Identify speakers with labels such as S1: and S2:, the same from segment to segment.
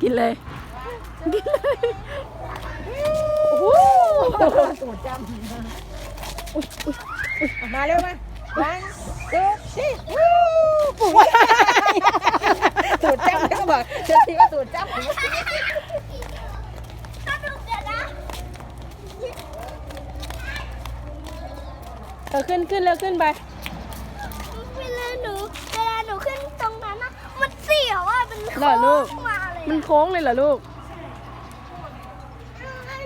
S1: กินเลย กินเลยโอ้โห
S2: ตูดจำมาเร็วมาวันตูดสิวู้ปู่ตูดจำแล้วก็บอกเจ้าทีว่าตูดจำ
S3: สนุกเดี๋ยวนะ
S1: เออขึ้นขึ้นเร็วขึ้นไป
S3: เวลาหนูเวลาหนูขึ้นตรงนั้นนะ มันเสียวอะมัน
S1: เหรอลูก
S3: โค้งมาเลย
S1: มันโค้งเลยเหรอลูก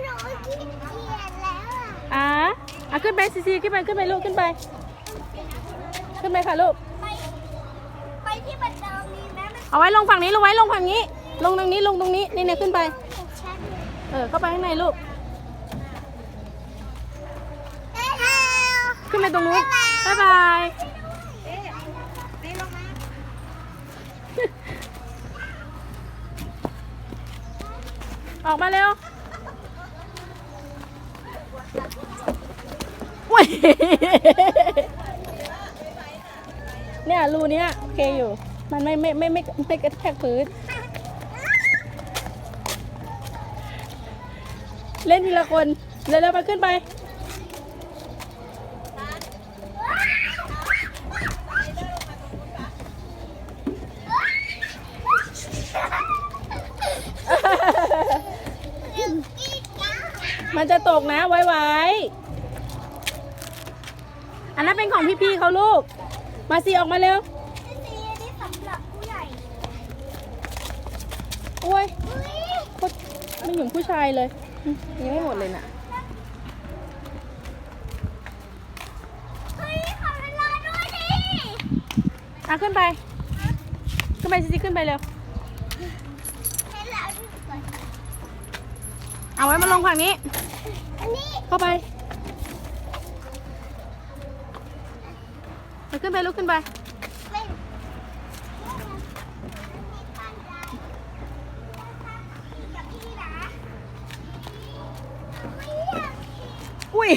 S3: หนูขี้เกียจแล้วอะ
S1: อะอะขึ้นไปซีซีขึ้นไปขึ้นไปลูกขึ้นไป ขึ้นไปค่ะลูก
S3: ไปไปที่บันไดมีไหมมัน
S1: เอาไว้ลงฝั่งนี้ลงไว้ลงฝั่งนี้ ลงตรงนี้ลงตรงนี้นี่เนี่ยขึ้นไป
S3: ของฉัน
S1: เออเข้าไปข้างในลูก
S3: เอ้ย
S1: ขึ้นไปตรงนู้นบ๊ายบาย
S2: นี่ลงมา
S1: ออกมาเร็วอุ้ยเนี่ยรูเนี้ยโอเคอยู่ มันไม่ไม่ไม่ไม่ไม่กระแทกพื้น เล่นทีละคนเร็วๆมาขึ้นไป มันจะตกนะไว้ไว้อันนั้นเป็นของพี่ๆเขาลูก มาสิออกมาเร็ว
S3: นี่สีอันนี้สำหรับผู้ใหญ่
S1: โอ้ย
S3: อุ๊ย
S1: โคตรไม่หยุ่มผู้ชายเลยอืมยังไม่หมดเลยน่ะ
S3: เฮ้ยขอเวลาด้วยดิ
S1: อะขึ้นไป ขึ้นไปสิขึ้นไปเร็ว
S3: เห็นแล้วดิก่อน
S1: เอาไว้มาลงฝั่งนี้
S3: อันนี้
S1: เข้าไปไปขึ้นไปลุกขึ้นไป
S3: เป็น
S1: อุ้ย